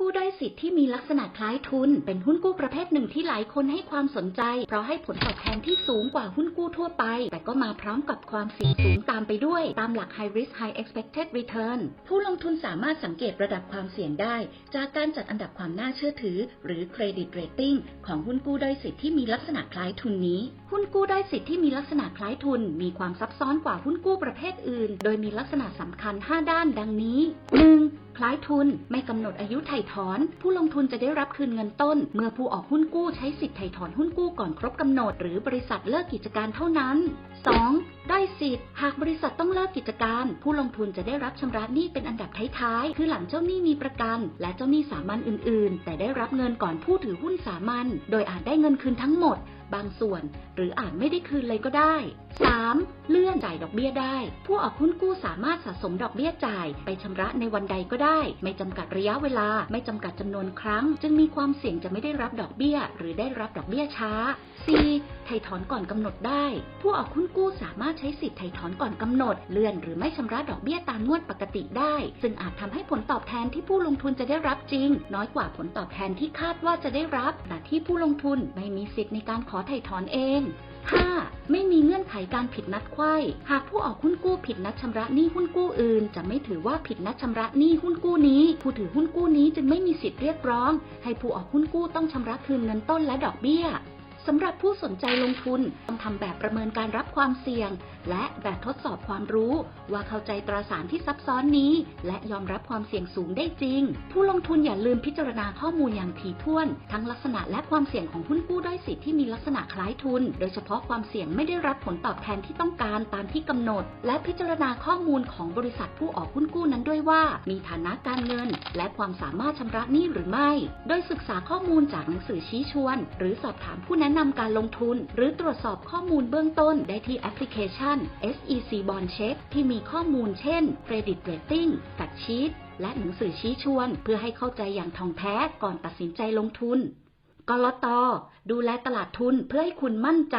กู้ได้สิทธิ์ที่มีลักษณะคล้ายทุน เป็นหุ้นกู้ประเภทหนึ่งที่หลายคนให้ความสนใจ เพราะให้ผลตอบแทนที่สูงกว่าหุ้นกู้ทั่วไป แต่ก็มาพร้อมกับความเสี่ยงสูงตามไปด้วย ตามหลัก high risk high expected return ผู้ลงทุนสามารถสังเกตระดับความเสี่ยงได้ จากการจัดอันดับความน่าเชื่อถือ หรือ credit rating ของหุ้นกู้ได้สิทธิ์ที่มีลักษณะคล้ายทุนนี้ หุ้นกู้ได้สิทธิ์ที่มีลักษณะคล้ายทุน มีความซับซ้อนกว่าหุ้นกู้ประเภทอื่น โดยมีลักษณะสำคัญ 5 ด้านดังนี้ 1. คล้ายทุน ไม่กำหนดอายุไถ่ถอน ผู้ลงทุนจะได้รับคืนเงินต้น เมื่อผู้ออกหุ้นกู้ใช้สิทธิ์ไถ่ถอนหุ้นกู้ก่อนครบกำหนด หรือบริษัทเลิกกิจการเท่านั้น 2. ได้สิทธิ์ หากบริษัทต้องเลิกกิจการ ผู้ลงทุนจะได้รับชำระหนี้เป็นอันดับท้ายๆ คือหลังเจ้าหนี้มีประกัน และเจ้าหนี้สามัญอื่นๆ แต่ได้รับเงินก่อนผู้ถือหุ้นสามัญโดยอาจได้เงินคืนทั้งหมด บางส่วน หรืออาจไม่ได้คืนเลยก็ได้ 3. จ่ายดอกเบี้ยได้ ผู้ออกหุ้นกู้สามารถสะสมดอกเบี้ยจ่าย ไปชำระในวันใดก็ได้ ไม่จำกัดระยะเวลา ไม่จำกัดจำนวนครั้ง จึงมีความเสี่ยงจะไม่ได้รับดอกเบี้ย หรือได้รับดอกเบี้ยช้า 4. ไถ่ถอนก่อนกำหนดได้ ผู้ออกหุ้นกู้สามารถใช้สิทธิ์ไถ่ถอนก่อนกำหนด เลื่อนหรือไม่ชำระดอกเบี้ยตามงวดปกติได้ ซึ่งอาจทำให้ผลตอบแทนที่ผู้ลงทุนจะได้รับจริง น้อยกว่าผลตอบแทนที่คาดว่าจะได้รับขณะที่ผู้ลงทุนไม่มีสิทธิ์ในการขอไถ่ถอนเอง 5. ไม่มีเงื่อนไขการผิดนัดไขว้หากผู้ออกหุ้นกู้ผิดนัดชำระหนี้หุ้นกู้อื่น จะไม่ถือว่าผิดนัดชำระหนี้หุ้นกู้นี้ ผู้ถือหุ้นกู้นี้จึงไม่มีสิทธิ์เรียกร้อง ให้ผู้ออกหุ้นกู้ต้องชำระคืนเงินต้นและดอกเบี้ย สำหรับผู้สนใจลงทุนต้องทำแบบประเมินการรับความเสี่ยง และแบบทดสอบความรู้ ว่าเข้าใจตราสารที่ซับซ้อนนี้ และยอมรับความเสี่ยงสูงได้จริง ผู้ลงทุนอย่าลืมพิจารณาข้อมูลอย่างถี่ถ้วน ทั้งลักษณะและความเสี่ยงของหุ้นกู้ด้อยสิทธิ์ที่มีลักษณะคล้ายทุน โดยเฉพาะความเสี่ยงไม่ได้รับผลตอบแทนที่ต้องการตามที่กำหนด และพิจารณาข้อมูลของบริษัทผู้ออกหุ้นกู้นั้นด้วยว่า มีฐานะการเงิน และความสามารถชำระหนี้หรือไม่ โดยศึกษาข้อมูลจากหนังสือชี้ชวน หรือสอบถามผู้แนะนำการลงทุน หรือตรวจสอบข้อมูลเบื้องต้นได้ที่แอปพลิเคชัน SEC Bond Check ที่มีข้อมูลเช่น Credit Rating ตัดชีตและหนังสือชี้ชวน เพื่อให้เข้าใจอย่างท่องแท้ก่อนตัดสินใจลงทุนกลตดูแลตลาดทุนเพื่อให้คุณมั่นใจ